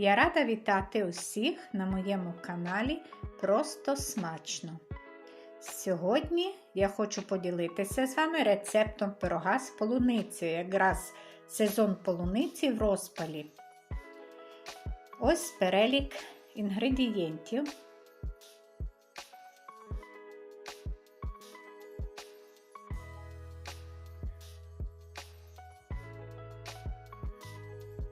Я рада вітати усіх на моєму каналі Просто смачно. Сьогодні я хочу поділитися з вами рецептом пирога з полуницею, якраз сезон полуниці в розпалі. Ось перелік інгредієнтів.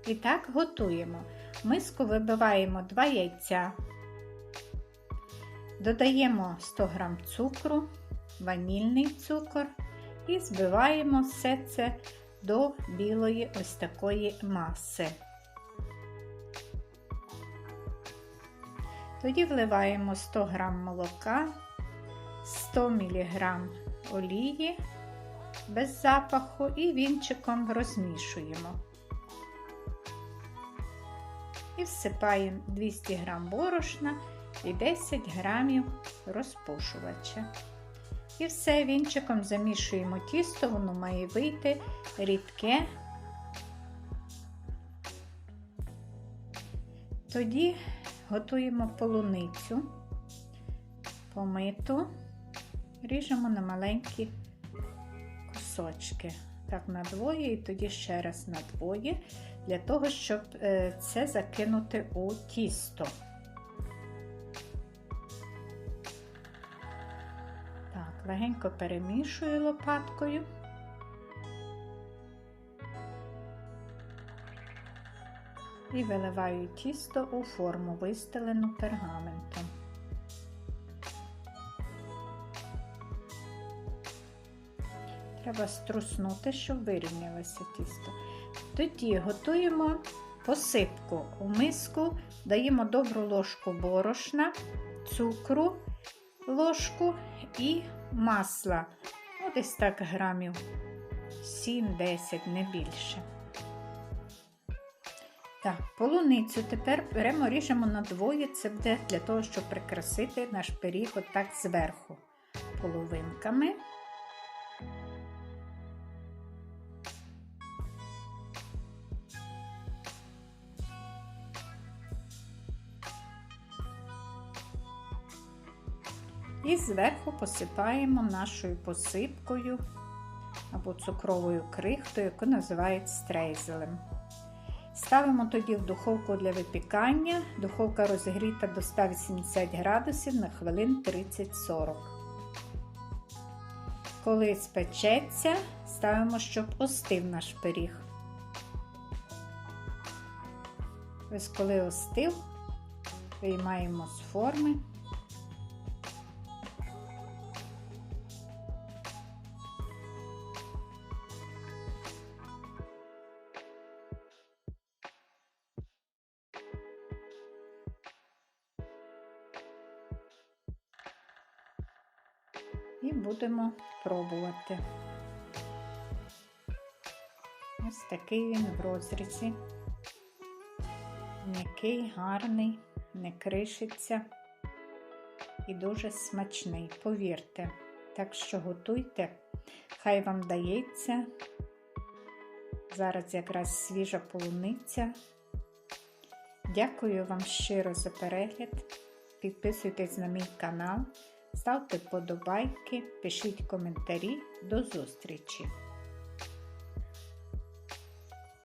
І так готуємо. Миску вибиваємо 2 яйця, додаємо 100 г цукру, ванільний цукор і збиваємо все це до білої ось такої маси. Тоді вливаємо 100 г молока, 100 мг олії без запаху і вінчиком розмішуємо. І всипаємо 200 г борошна і 10 г розпушувача. І все вінчиком замішуємо тісто, воно має вийти рідке. Тоді готуємо полуницю, помиту, ріжемо на маленькі кусочки. Так, на двоє і тоді ще раз на двоє, для того, щоб це закинути у тісто. Так, легенько перемішую лопаткою. І виливаю тісто у форму, вистелену пергаментом. Треба струснути, щоб вирівнялося тісто. Тоді готуємо посипку. У миску даємо добру ложку борошна, цукру, ложку і масла. Ну, десь так грамів 7-10, не більше. Так, полуницю тепер беремо, ріжемо на двоє, це буде для того, щоб прикрасити наш пиріг отак зверху половинками. І зверху посипаємо нашою посипкою або цукровою крихтою, яку називають стрейзелем. Ставимо тоді в духовку для випікання. Духовка розігріта до 180 градусів на хвилин 30-40. Коли спечеться, ставимо, щоб остив наш пиріг. Ось коли остив, виймаємо з форми. І будемо пробувати. Ось такий він в розрізі, м'який, гарний, не кришиться і дуже смачний, повірте. Так що готуйте, хай вам дається. Зараз якраз свіжа полуниця. Дякую вам щиро за перегляд. Підписуйтесь на мій канал. Ставте вподобайки, пишіть коментарі. До зустрічі!